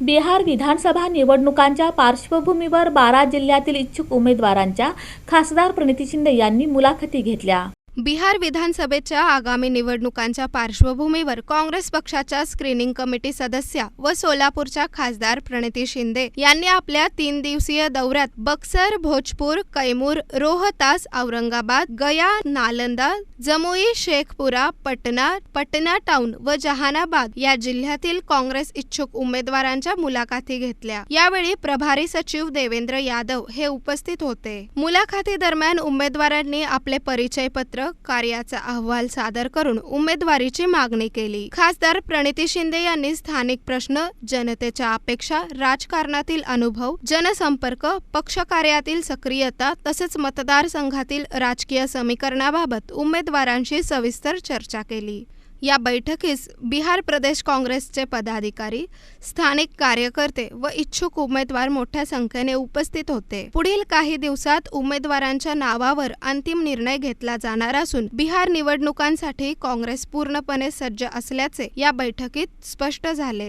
बिहार विधानसभा निवडणुकांच्या पार्श्वभूमीवर बारा जिल्ह्यातील इच्छुक उमेदवारांच्या खासदार प्रणिती शिंदे यांनी मुलाखती घेतल्या. बिहार विधानसभेच्या आगामी निवडणुकांच्या पार्श्वभूमीवर काँग्रेस पक्षाच्या स्क्रीनिंग कमिटी सदस्या व सोलापूरच्या खासदार प्रणिती शिंदे यांनी आपल्या तीन दिवसीय दौऱ्यात बक्सर भोजपूर कैमूर रोहतास औरंगाबाद गया नालंदा जमुई शेखपुरा पटना पटना टाउन व जहानाबाद या जिल्ह्यातील काँग्रेस इच्छुक उमेदवारांच्या मुलाखती घेतल्या. यावेळी प्रभारी सचिव देवेंद्र यादव हे उपस्थित होते. मुलाखती दरम्यान उमेदवारांनी आपले परिचय पत्र कार्याचा अहवाल सादर करून उमेदवारीची मागणी केली. खासदार प्रणिती शिंदे यांनी स्थानिक प्रश्न जनतेच्या अपेक्षा राजकारणातील अनुभव जनसंपर्क पक्षकार्यातील सक्रियता तसेच मतदारसंघातील राजकीय समीकरणाबाबत उमेदवारांशी सविस्तर चर्चा केली. या बैठकीस बिहार प्रदेश काँग्रेसचे पदाधिकारी स्थानिक कार्यकर्ते व इच्छुक उमेदवार मोठ्या संख्येने उपस्थित होते. पुढील काही दिवसात उमेदवारांच्या नावावर अंतिम निर्णय घेतला जाणार असून बिहार निवडणुकांसाठी काँग्रेस पूर्णपणे सज्ज असल्याचे या बैठकीत स्पष्ट झाले.